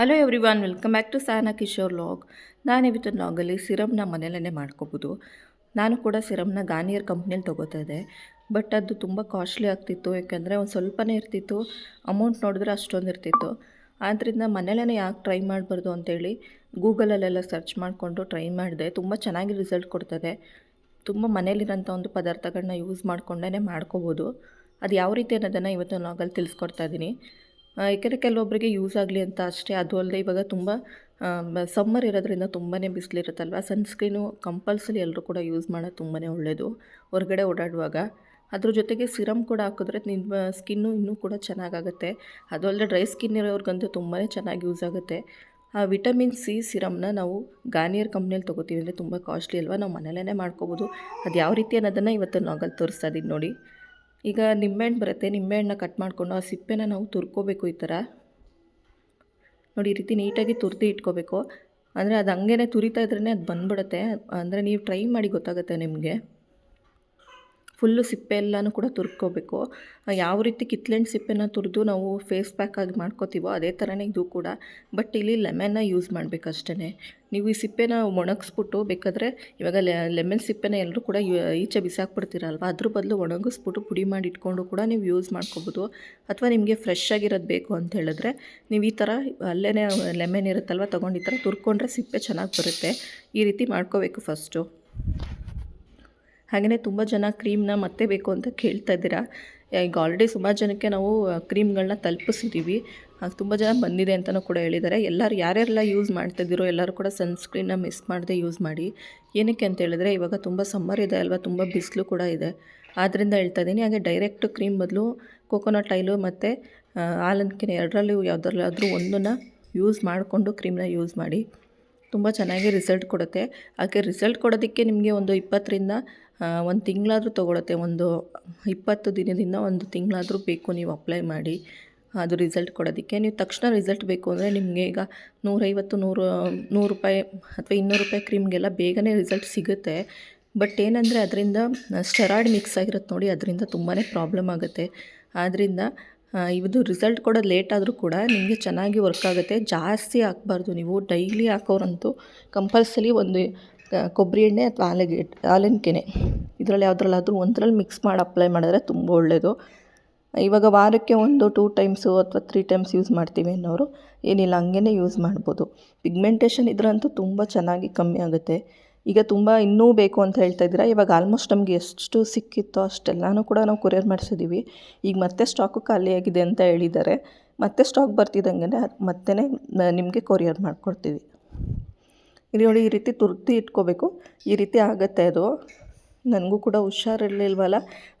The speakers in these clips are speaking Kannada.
Hello everyone welcome back to Sana Kishore vlog ನಾನು ಇವತ್ತು ಲಾಗಲ್ಲಿ ಸಿರಮ್ನ ಮನೆಯಲ್ಲೇ ಮಾಡ್ಕೋಬೋದು. ನಾನು ಕೂಡ ಸಿರಮ್ನ ಗಾರ್ನಿಯರ್ ಕಂಪ್ನಿಯಲ್ಲಿ ತೊಗೋತಾ ಇದ್ದೆ. ಬಟ್ ಅದು ತುಂಬ ಕಾಸ್ಟ್ಲಿ ಆಗ್ತಿತ್ತು, ಯಾಕೆಂದರೆ ಒಂದು ಸ್ವಲ್ಪನೇ ಇರ್ತಿತ್ತು ಅಮೌಂಟ್ ನೋಡಿದ್ರೆ ಅಷ್ಟೊಂದು ಇರ್ತಿತ್ತು. ಆದ್ದರಿಂದ ಮನೆಯಲ್ಲೇ ಯಾಕೆ ಟ್ರೈ ಮಾಡಬಾರ್ದು ಅಂತೇಳಿ ಗೂಗಲಲ್ಲೆಲ್ಲ ಸರ್ಚ್ ಮಾಡಿಕೊಂಡು ಟ್ರೈ ಮಾಡಿದೆ. ತುಂಬ ಚೆನ್ನಾಗಿ ರಿಸಲ್ಟ್ ಕೊಡ್ತದೆ. ತುಂಬ ಮನೇಲಿರೋಂಥ ಒಂದು ಪದಾರ್ಥಗಳನ್ನ ಯೂಸ್ ಮಾಡ್ಕೊಂಡೇ ಮಾಡ್ಕೋಬೋದು. ಅದು ಯಾವ ರೀತಿ ಅನ್ನೋದನ್ನು ಇವತ್ತು ಲಾಗಲ್ಲಿ ತಿಳಿಸ್ಕೊಡ್ತಾ ಇದ್ದೀನಿ. ಏಕೆಂದರೆ ಕೆಲವೊಬ್ಬರಿಗೆ ಯೂಸ್ ಆಗಲಿ ಅಂತ ಅಷ್ಟೇ, ಅದು ಅಲ್ಲದೆ ಇವಾಗ ತುಂಬ ಸಮ್ಮರ್ ಇರೋದ್ರಿಂದ ತುಂಬಾ ಬಿಸಿಲಿರುತ್ತಲ್ವ? ಸನ್ಸ್ಕ್ರೀನು ಕಂಪಲ್ಸರಿ ಎಲ್ಲರೂ ಕೂಡ ಯೂಸ್ ಮಾಡೋದು ತುಂಬಾ ಒಳ್ಳೆಯದು ಹೊರಗಡೆ ಓಡಾಡುವಾಗ. ಅದ್ರ ಜೊತೆಗೆ ಸಿರಮ್ ಕೂಡ ಹಾಕಿದ್ರೆ ನಿಮ್ಮ ಸ್ಕಿನ್ನು ಇನ್ನೂ ಕೂಡ ಚೆನ್ನಾಗಾಗುತ್ತೆ. ಅದು ಅಲ್ಲದೆ ಡ್ರೈ ಸ್ಕಿನ್ ಇರೋರ್ಗಂತೂ ತುಂಬಾ ಚೆನ್ನಾಗಿ ಯೂಸ್ ಆಗುತ್ತೆ. ಆ ವಿಟಮಿನ್ ಸಿ ಸಿರಮ್ನ ನಾವು ಗಾರ್ನಿಯರ್ ಕಂಪ್ನಿಯಲ್ಲಿ ತೊಗೋತೀವಿ, ಅಂದರೆ ತುಂಬ ಕಾಸ್ಟ್ಲಿ ಅಲ್ವಾ? ನಾವು ಮನೇಲೇ ಮಾಡ್ಕೋಬೋದು. ಅದು ಯಾವ ರೀತಿ ಅನ್ನೋದನ್ನು ಇವತ್ತು ನಾಗಲ್ಲಿ ತೋರಿಸ್ತಾ ಇದ್ದೀನಿ ನೋಡಿ. ಈಗ ನಿಂಬೆಹಣ್ಣು ಬರುತ್ತೆ, ನಿಂಬೆಹಣ್ಣನ್ನ ಕಟ್ ಮಾಡಿಕೊಂಡು ಆ ಸಿಪ್ಪೆನ ನಾವು ತುರ್ಕೋಬೇಕು ಈ ಥರ. ನೋಡಿ ಈ ರೀತಿ ನೀಟಾಗಿ ತುರ್ದು ಇಟ್ಕೋಬೇಕು. ಅಂದರೆ ಅದು ಹಂಗೇ ತುರಿತಾ ಇದ್ರೇ ಅದು ಬಂದ್ಬಿಡುತ್ತೆ. ಅಂದರೆ ನೀವು ಟ್ರೈ ಮಾಡಿ ಗೊತ್ತಾಗುತ್ತೆ ನಿಮಗೆ. ಫುಲ್ಲು ಸಿಪ್ಪೆ ಎಲ್ಲನೂ ಕೂಡ ತುರ್ಕೋಬೇಕು. ಯಾವ ರೀತಿ ಕಿತ್ಲೆಣ್ಣು ಸಿಪ್ಪೆನ ತುರಿದು ನಾವು ಫೇಸ್ ಪ್ಯಾಕ್ ಆಗಿ ಮಾಡ್ಕೋತೀವೋ ಅದೇ ಥರನೇ ಇದು ಕೂಡ. ಬಟ್ ಇಲ್ಲಿ ಲೆಮನ್ನ ಯೂಸ್ ಮಾಡಬೇಕಷ್ಟೇ ನೀವು ಈ ಸಿಪ್ಪೆನ ಒಣಗಿಸ್ಬಿಟ್ಟು ಬೇಕಾದರೆ ಇವಾಗ ಲೆಮನ್ ಸಿಪ್ಪೆನ ಎಲ್ಲರೂ ಕೂಡ ಈಚೆ ಬಿಸಾಕ್ಬಿಡ್ತೀರಲ್ವ? ಅದ್ರ ಬದಲು ಒಣಗಿಸ್ಬಿಟ್ಟು ಪುಡಿ ಮಾಡಿ ಇಟ್ಕೊಂಡು ಕೂಡ ನೀವು ಯೂಸ್ ಮಾಡ್ಕೋಬೋದು. ಅಥವಾ ನಿಮಗೆ ಫ್ರೆಶ್ ಆಗಿರೋದು ಬೇಕು ಅಂತ ಹೇಳಿದ್ರೆ ನೀವು ಈ ಥರ ಅಲ್ಲೇ ಲೆಮನ್ ಇರುತ್ತಲ್ವ, ತೊಗೊಂಡು ಈ ಥರ ತುರ್ಕೊಂಡ್ರೆ ಸಿಪ್ಪೆ ಚೆನ್ನಾಗಿ ಬರುತ್ತೆ. ಈ ರೀತಿ ಮಾಡ್ಕೋಬೇಕು ಫಸ್ಟು. ಹಾಗೆಯೇ ತುಂಬ ಜನ ಕ್ರೀಮ್ನ ಮತ್ತೆ ಬೇಕು ಅಂತ ಕೇಳ್ತಾ ಇದ್ದೀರಾ. ಈಗ ಆಲ್ರೆಡಿ ಸುಮಾರು ಜನಕ್ಕೆ ನಾವು ಕ್ರೀಮ್ಗಳನ್ನ ತಲುಪಿಸಿದ್ದೀವಿ ಹಾಗೆ ತುಂಬ ಜನ ಬಂದಿದೆ ಅಂತಲೂ ಕೂಡ ಹೇಳಿದ್ದಾರೆ. ಎಲ್ಲರೂ ಯಾರ್ಯಾರೆಲ್ಲ ಯೂಸ್ ಮಾಡ್ತಾಯಿದ್ದೀರೋ ಎಲ್ಲರೂ ಕೂಡ ಸನ್ಸ್ಕ್ರೀನ್ನ ಮಿಸ್ ಮಾಡದೆ ಯೂಸ್ ಮಾಡಿ. ಏನಕ್ಕೆ ಅಂತ ಹೇಳಿದ್ರೆ, ಇವಾಗ ತುಂಬ ಸಮ್ಮರ್ ಇದೆ ಅಲ್ವಾ, ತುಂಬ ಬಿಸಿಲು ಕೂಡ ಇದೆ. ಆದ್ದರಿಂದ ಹೇಳ್ತಾ ಇದ್ದೀನಿ, ಹಾಗೆ ಡೈರೆಕ್ಟ್ ಕ್ರೀಮ್ ಬದಲು ಕೋಕೋನಟ್ ಆಯಿಲು ಮತ್ತು ಆಲಂಕಿನ ಕೆನೆ ಎರಡರಲ್ಲೂ ಯಾವುದ್ರಲ್ಲಾದರೂ ಒಂದನ್ನು ಯೂಸ್ ಮಾಡಿಕೊಂಡು ಕ್ರೀಮ್ನ ಯೂಸ್ ಮಾಡಿ. ತುಂಬ ಚೆನ್ನಾಗಿ ರಿಸಲ್ಟ್ ಕೊಡುತ್ತೆ. ಹಾಗೆ ರಿಸಲ್ಟ್ ಕೊಡೋದಕ್ಕೆ ನಿಮಗೆ ಒಂದು ಇಪ್ಪತ್ತರಿಂದ ಒಂದು ತಿಂಗಳಾದರೂ ತೊಗೊಳುತ್ತೆ, ಒಂದು ಇಪ್ಪತ್ತು ದಿನದಿಂದ ಒಂದು ತಿಂಗಳಾದರೂ ಬೇಕು ನೀವು ಅಪ್ಲೈ ಮಾಡಿ, ಅದು ರಿಸಲ್ಟ್ ಕೊಡೋದಕ್ಕೆ. ನೀವು ತಕ್ಷಣ ರಿಸಲ್ಟ್ ಬೇಕು ಅಂದರೆ ನಿಮಗೆ ಈಗ ನೂರೈವತ್ತು, ನೂರು ನೂರು ರೂಪಾಯಿ ಅಥವಾ ಇನ್ನೂರು ರೂಪಾಯಿ ಕ್ರೀಮ್ಗೆಲ್ಲ ಬೇಗನೆ ರಿಸಲ್ಟ್ ಸಿಗುತ್ತೆ. ಬಟ್ ಏನಂದರೆ ಅದರಿಂದ ಸ್ಟೆರಾಯ್ಡ್ ಮಿಕ್ಸ್ ಆಗಿರುತ್ತೆ ನೋಡಿ, ಅದರಿಂದ ತುಂಬಾ ಪ್ರಾಬ್ಲಮ್ ಆಗುತ್ತೆ. ಆದ್ದರಿಂದ ಇದು ರಿಸಲ್ಟ್ ಕೊಡೋದು ಲೇಟ್ ಆದರೂ ಕೂಡ ನಿಮಗೆ ಚೆನ್ನಾಗಿ ವರ್ಕ್ ಆಗುತ್ತೆ. ಜಾಸ್ತಿ ಹಾಕ್ಬಾರ್ದು ನೀವು. ಡೈಲಿ ಹಾಕೋರಂತೂ ಕಂಪಲ್ಸರಿ ಒಂದು ಕೊಬ್ಬರಿ ಎಣ್ಣೆ ಅಥವಾ ಹಾಲಿನ ಕೆನೆ. ಇದರಲ್ಲಿ ಯಾವುದ್ರಲ್ಲಾದರೂ ಒಂದರಲ್ಲಿ ಮಿಕ್ಸ್ ಮಾಡಿ ಅಪ್ಲೈ ಮಾಡಿದ್ರೆ ತುಂಬ ಒಳ್ಳೆಯದು ಇವಾಗ ವಾರಕ್ಕೆ ಒಂದು ಟೂ ಟೈಮ್ಸು ಅಥವಾ ತ್ರೀ ಟೈಮ್ಸ್ ಯೂಸ್ ಮಾಡ್ತೀವಿ ಅನ್ನೋರು, ಏನಿಲ್ಲ ಹಂಗೇ ಯೂಸ್ ಮಾಡ್ಬೋದು. ಪಿಗ್ಮೆಂಟೇಷನ್ ಇದ್ರಂತೂ ತುಂಬ ಚೆನ್ನಾಗಿ ಕಮ್ಮಿ ಆಗುತ್ತೆ. ಈಗ ತುಂಬ ಇನ್ನೂ ಬೇಕು ಅಂತ ಹೇಳ್ತಾ ಇದ್ದೀರಾ? ಇವಾಗ ಆಲ್ಮೋಸ್ಟ್ ನಮಗೆ ಎಷ್ಟು ಸಿಕ್ಕಿತ್ತೋ ಅಷ್ಟೆಲ್ಲನೂ ಕೂಡ ನಾವು ಕೊರಿಯರ್ ಮಾಡಿಸಿದ್ದೀವಿ ಈಗ ಮತ್ತೆ ಸ್ಟಾಕು ಖಾಲಿಯಾಗಿದೆ ಅಂತ ಹೇಳಿದ್ದಾರೆ. ಮತ್ತೆ ಸ್ಟಾಕ್ ಬರ್ತಿದ್ದಂಗೆ ಮತ್ತೆ ನಿಮಗೆ ಕೊರಿಯರ್ ಮಾಡಿಕೊಡ್ತೀವಿ. ಇಲ್ಲಿ ನೋಡಿ ಈ ರೀತಿ ತುರ್ತಿ ಇಟ್ಕೋಬೇಕು. ಈ ರೀತಿ ಆಗುತ್ತೆ ಅದು. ನನಗೂ ಕೂಡ ಹುಷಾರಿರಲಿಲ್ವಲ್ಲ?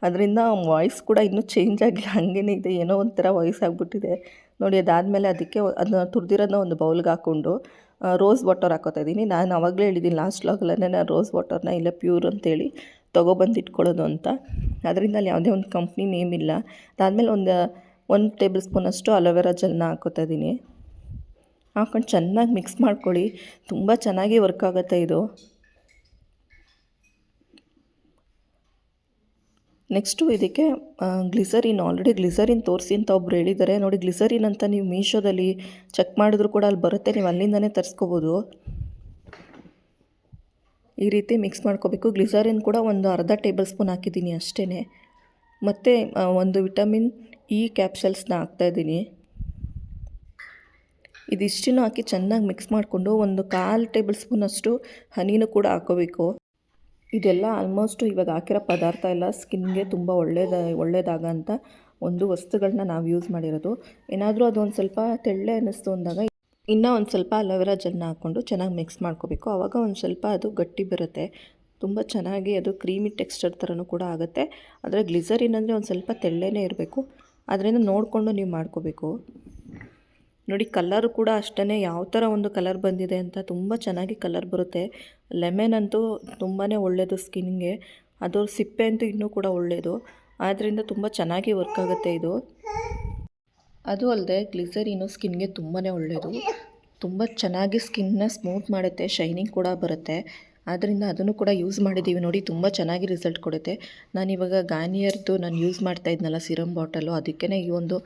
ಅದರಿಂದ ವಾಯ್ಸ್ ಕೂಡ ಇನ್ನೂ ಚೇಂಜ್ ಆಗಿಲ್ಲ ಹಾಗೇನೇ ಇದೆ. ಏನೋ ಒಂಥರ ವಾಯ್ಸ್ ಆಗಿಬಿಟ್ಟಿದೆ. ನೋಡಿ, ಅದಾದಮೇಲೆ ಅದಕ್ಕೆ ಅದನ್ನ ತುರ್ದಿರೋದನ್ನ ಒಂದು ಬೌಲ್ಗೆ ಹಾಕ್ಕೊಂಡು ರೋಸ್ ವಾಟರ್ ಹಾಕೋತಾ ಇದ್ದೀನಿ. ನಾನು ಆವಾಗಲೇ ಹೇಳಿದ್ದೀನಿ ಲಾಸ್ಟ್ ಲಾಗಲ್ಲೇ ನಾನು ರೋಸ್ ವಾಟರ್ನ ಇಲ್ಲ ಪ್ಯೂರ್ ಅಂತೇಳಿ ತೊಗೊಬಂದು ಇಟ್ಕೊಳ್ಳೋದು ಅಂತ. ಅದರಿಂದ ಅಲ್ಲಿ ಯಾವುದೇ ಒಂದು ಕಂಪ್ನಿ ನೇಮ್ ಇಲ್ಲ. ಅದಾದಮೇಲೆ ಒಂದು ಒಂದು ಟೇಬಲ್ ಸ್ಪೂನಷ್ಟು ಅಲೋವೆರಾ ಜೆಲ್ನ ಹಾಕೋತಾ ಇದ್ದೀನಿ. ಹಾಕೊಂಡು ಚೆನ್ನಾಗಿ ಮಿಕ್ಸ್ ಮಾಡ್ಕೊಳ್ಳಿ. ತುಂಬ ಚೆನ್ನಾಗಿ ವರ್ಕ್ ಆಗುತ್ತೆ ಇದು. ನೆಕ್ಸ್ಟು ಇದಕ್ಕೆ ಗ್ಲಿಸರಿನ್ ಆಲ್ರೆಡಿ ಗ್ಲಿಸರಿನ್ ತೋರಿಸಿ ಅಂತ ಒಬ್ರು ಹೇಳಿದ್ದಾರೆ. ನೋಡಿ ಗ್ಲಿಸರಿನ್ ಅಂತ ನೀವು ಮೀಶೋದಲ್ಲಿ ಚೆಕ್ ಮಾಡಿದ್ರು ಕೂಡ ಅಲ್ಲಿ ಬರುತ್ತೆ. ನೀವು ಅಲ್ಲಿಂದನೇ ತರಿಸ್ಕೋಬೋದು. ಈ ರೀತಿ ಮಿಕ್ಸ್ ಮಾಡ್ಕೋಬೇಕು. ಗ್ಲಿಸರಿನ್ ಕೂಡ ಒಂದು ಅರ್ಧ ಟೇಬಲ್ ಸ್ಪೂನ್ ಹಾಕಿದ್ದೀನಿ ಅಷ್ಟೇ ಮತ್ತು ಒಂದು ವಿಟಮಿನ್ ಇ ಕ್ಯಾಪ್ಸಲ್ಸ್ನ ಹಾಕ್ತಾಯಿದ್ದೀನಿ ಇದಿಷ್ಟನ್ನು ಹಾಕಿ ಚೆನ್ನಾಗಿ ಮಿಕ್ಸ್ ಮಾಡಿಕೊಂಡು ಒಂದು ಕಾಲು ಟೇಬಲ್ ಸ್ಪೂನಷ್ಟು ಹನಿನೂ ಕೂಡ ಹಾಕೋಬೇಕು. ಇದೆಲ್ಲ ಆಲ್ಮೋಸ್ಟು ಇವಾಗ ಹಾಕಿರೋ ಪದಾರ್ಥ ಎಲ್ಲ ಸ್ಕಿನ್ಗೆ ತುಂಬ ಒಳ್ಳೇದ ಒಳ್ಳೇದಾಗಂತ ಒಂದು ವಸ್ತುಗಳನ್ನ ನಾವು ಯೂಸ್ ಮಾಡಿರೋದು. ಏನಾದರೂ ಅದು ಒಂದು ಸ್ವಲ್ಪ ತೆಳ್ಳೆ ಅನ್ನಿಸ್ತು ಅಂದಾಗ ಇನ್ನೂ ಒಂದು ಸ್ವಲ್ಪ ಅಲೋವೆರಾ ಜೆಲ್ನ ಹಾಕ್ಕೊಂಡು ಚೆನ್ನಾಗಿ ಮಿಕ್ಸ್ ಮಾಡ್ಕೋಬೇಕು. ಆವಾಗ ಒಂದು ಸ್ವಲ್ಪ ಅದು ಗಟ್ಟಿ ಬರುತ್ತೆ. ತುಂಬ ಚೆನ್ನಾಗಿ ಅದು ಕ್ರೀಮಿ ಟೆಕ್ಸ್ಚರ್ ಥರನೂ ಕೂಡ ಆಗುತ್ತೆ. ಆದರೆ ಗ್ಲಿಸರಿನ್ ಅಂದರೆ ಒಂದು ಸ್ವಲ್ಪ ತೆಳ್ಳೆನೇ ಇರಬೇಕು. ಅದರಿಂದ ನೋಡಿಕೊಂಡು ನೀವು ಮಾಡ್ಕೋಬೇಕು. ನೋಡಿ ಕಲರು ಕೂಡ ಅಷ್ಟೇ ಯಾವ ಥರ ಒಂದು ಕಲರ್ ಬಂದಿದೆ ಅಂತ ತುಂಬ ಚೆನ್ನಾಗಿ ಕಲರ್ ಬರುತ್ತೆ. ಲೆಮನ್ ಅಂತೂ ತುಂಬಾ ಒಳ್ಳೆಯದು ಸ್ಕಿನ್ಗೆ ಅದು ಸಿಪ್ಪೆ ಅಂತೂ ಇನ್ನೂ ಕೂಡ ಒಳ್ಳೆಯದು ಆದ್ದರಿಂದ ತುಂಬ ಚೆನ್ನಾಗಿ ವರ್ಕ್ ಆಗುತ್ತೆ ಇದು. ಅದು ಅಲ್ಲದೆ ಗ್ಲಿಸರಿನು ಸ್ಕಿನ್ಗೆ ತುಂಬಾ ಒಳ್ಳೆಯದು ತುಂಬ ಚೆನ್ನಾಗಿ ಸ್ಕಿನ್ನ ಸ್ಮೂತ್ ಮಾಡುತ್ತೆ ಶೈನಿಂಗ್ ಕೂಡ ಬರುತ್ತೆ. ಆದ್ದರಿಂದ ಅದನ್ನು ಕೂಡ ಯೂಸ್ ಮಾಡಿದ್ದೀವಿ ನೋಡಿ, ತುಂಬ ಚೆನ್ನಾಗಿ ರಿಸಲ್ಟ್ ಕೊಡುತ್ತೆ. ನಾನಿವಾಗ ಗಾನಿಯರ್ದು ನಾನು ಯೂಸ್ ಮಾಡ್ತಾ ಇದ್ನಲ್ಲ ಸಿರಮ್ ಬಾಟಲು ಅದಕ್ಕೇ ಈ ಒಂದು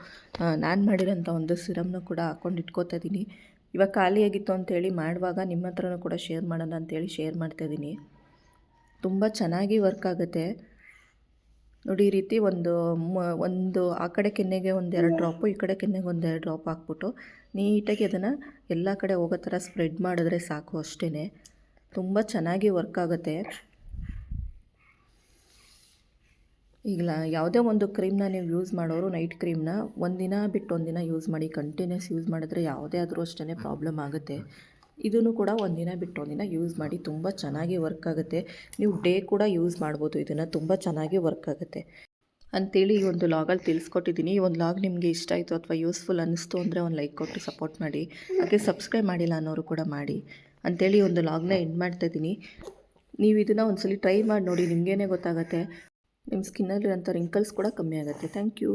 ನಾನು ಮಾಡಿರೋಂಥ ಒಂದು ಸಿರಮ್ನ ಕೂಡ ಹಾಕ್ಕೊಂಡು ಇಟ್ಕೋತಾ ಇದ್ದೀನಿ ಇವಾಗ ಖಾಲಿಯಾಗಿತ್ತು ಅಂತೇಳಿ ಮಾಡುವಾಗ ನಿಮ್ಮ ಹತ್ರನೂ ಕೂಡ ಶೇರ್ ಮಾಡೋಣ ಅಂತೇಳಿ ಶೇರ್ ಮಾಡ್ತಾಯಿದ್ದೀನಿ ತುಂಬ ಚೆನ್ನಾಗಿ ವರ್ಕ್ ಆಗುತ್ತೆ. ನೋಡಿ, ಈ ರೀತಿ ಒಂದು ಒಂದು ಆ ಕಡೆ ಕೆನ್ನೆಗೆ ಒಂದು ಎರಡು ಡ್ರಾಪು ಈ ಕಡೆ ಕೆನ್ನೆಗೆ ಒಂದೆರಡು ಡ್ರಾಪ್ ಹಾಕ್ಬಿಟ್ಟು ನೀಟಾಗಿ ಅದನ್ನು ಎಲ್ಲ ಕಡೆ ಹೋಗೋ ಥರ ಸ್ಪ್ರೆಡ್ ಮಾಡಿದ್ರೆ ಸಾಕು ಅಷ್ಟೇ ತುಂಬ ಚೆನ್ನಾಗಿ ವರ್ಕ್ ಆಗುತ್ತೆ. ಈಗ ಯಾವುದೇ ಒಂದು ಕ್ರೀಮ್ನ ನೀವು ಯೂಸ್ ಮಾಡೋರು ನೈಟ್ ಕ್ರೀಮ್ನ ಒಂದಿನ ಬಿಟ್ಟು ಒಂದಿನ ಯೂಸ್ ಮಾಡಿ ಕಂಟಿನ್ಯೂಸ್ ಯೂಸ್ ಮಾಡಿದ್ರೆ ಯಾವುದೇ ಆದರೂ ಅಷ್ಟೇ ಪ್ರಾಬ್ಲಮ್ ಆಗುತ್ತೆ. ಇದನ್ನು ಕೂಡ ಒಂದಿನ ಬಿಟ್ಟು ಒಂದಿನ ಯೂಸ್ ಮಾಡಿ ತುಂಬ ಚೆನ್ನಾಗಿ ವರ್ಕ್ ಆಗುತ್ತೆ. ನೀವು ಡೇ ಕೂಡ ಯೂಸ್ ಮಾಡ್ಬೋದು ಇದನ್ನು ತುಂಬ ಚೆನ್ನಾಗಿ ವರ್ಕ್ ಆಗುತ್ತೆ. ಅಂತೇಳಿ ಈ ಒಂದು ಲಾಗಲ್ಲಿ ತಿಳಿಸ್ಕೊಟ್ಟಿದ್ದೀನಿ ಈ ಒಂದು ಲಾಗ್ ನಿಮಗೆ ಇಷ್ಟ ಆಯಿತು ಅಥವಾ ಯೂಸ್ಫುಲ್ ಅನ್ನಿಸ್ತು ಅಂದರೆ ಒಂದು ಲೈಕ್ ಕೊಟ್ಟು ಸಪೋರ್ಟ್ ಮಾಡಿ. ಹಾಗೆ ಸಬ್ಸ್ಕ್ರೈಬ್ ಮಾಡಿಲ್ಲ ಅನ್ನೋರು ಕೂಡ ಮಾಡಿ. ಅಂಥೇಳಿ ಒಂದು ಲಾಗ್ನ ಎಂಡ್ ಮಾಡ್ತಾ ಇದ್ದೀನಿ. ನೀವು ಇದನ್ನು ಒಂದ್ಸಲಿ ಟ್ರೈ ಮಾಡಿ ನೋಡಿ, ನಿಮಗೇನೆ ಗೊತ್ತಾಗುತ್ತೆ. ನಿಮ್ಮ ಸ್ಕಿನ್ನಲ್ಲಿರೋಂಥ ರಿಂಕಲ್ಸ್ ಕೂಡ ಕಮ್ಮಿ ಆಗುತ್ತೆ. Thank you